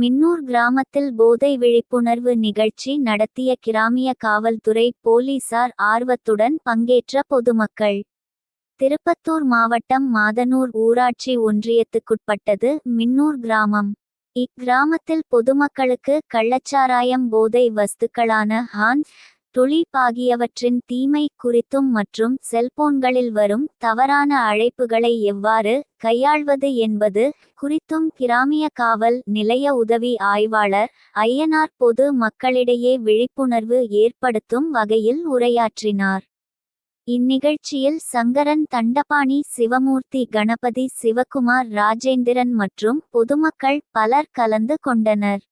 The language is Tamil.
மின்னூர் கிராமத்தில் போதை விழிப்புணர்வு நிகழ்ச்சி நடத்திய கிராமிய காவல்துறை போலீசார் ஆர்வத்துடன் பங்கேற்ற பொதுமக்கள். திருப்பத்தூர் மாவட்டம் மாதனூர் ஊராட்சி ஒன்றியத்துக்குட்பட்டது மின்னூர் கிராமம். இக்கிராமத்தில் பொதுமக்களுக்கு கள்ளச்சாராயம் போதை வஸ்துக்களான ஹான்ஸ் துளிப் ஆகியவற்றின் தீமை குறித்தும் மற்றும் செல்போன்களில் வரும் தவறான அழைப்புகளை எவ்வாறு கையாள்வது என்பது குறித்தும் கிராமிய காவல் நிலைய உதவி ஆய்வாளர் ஐயனார் பொது மக்களிடையே விழிப்புணர்வு ஏற்படுத்தும் வகையில் உரையாற்றினார். இந்நிகழ்ச்சியில் சங்கரன் தண்டபாணி சிவமூர்த்தி கணபதி சிவகுமார் ராஜேந்திரன் மற்றும் பொதுமக்கள் பலர் கலந்து கொண்டனர்.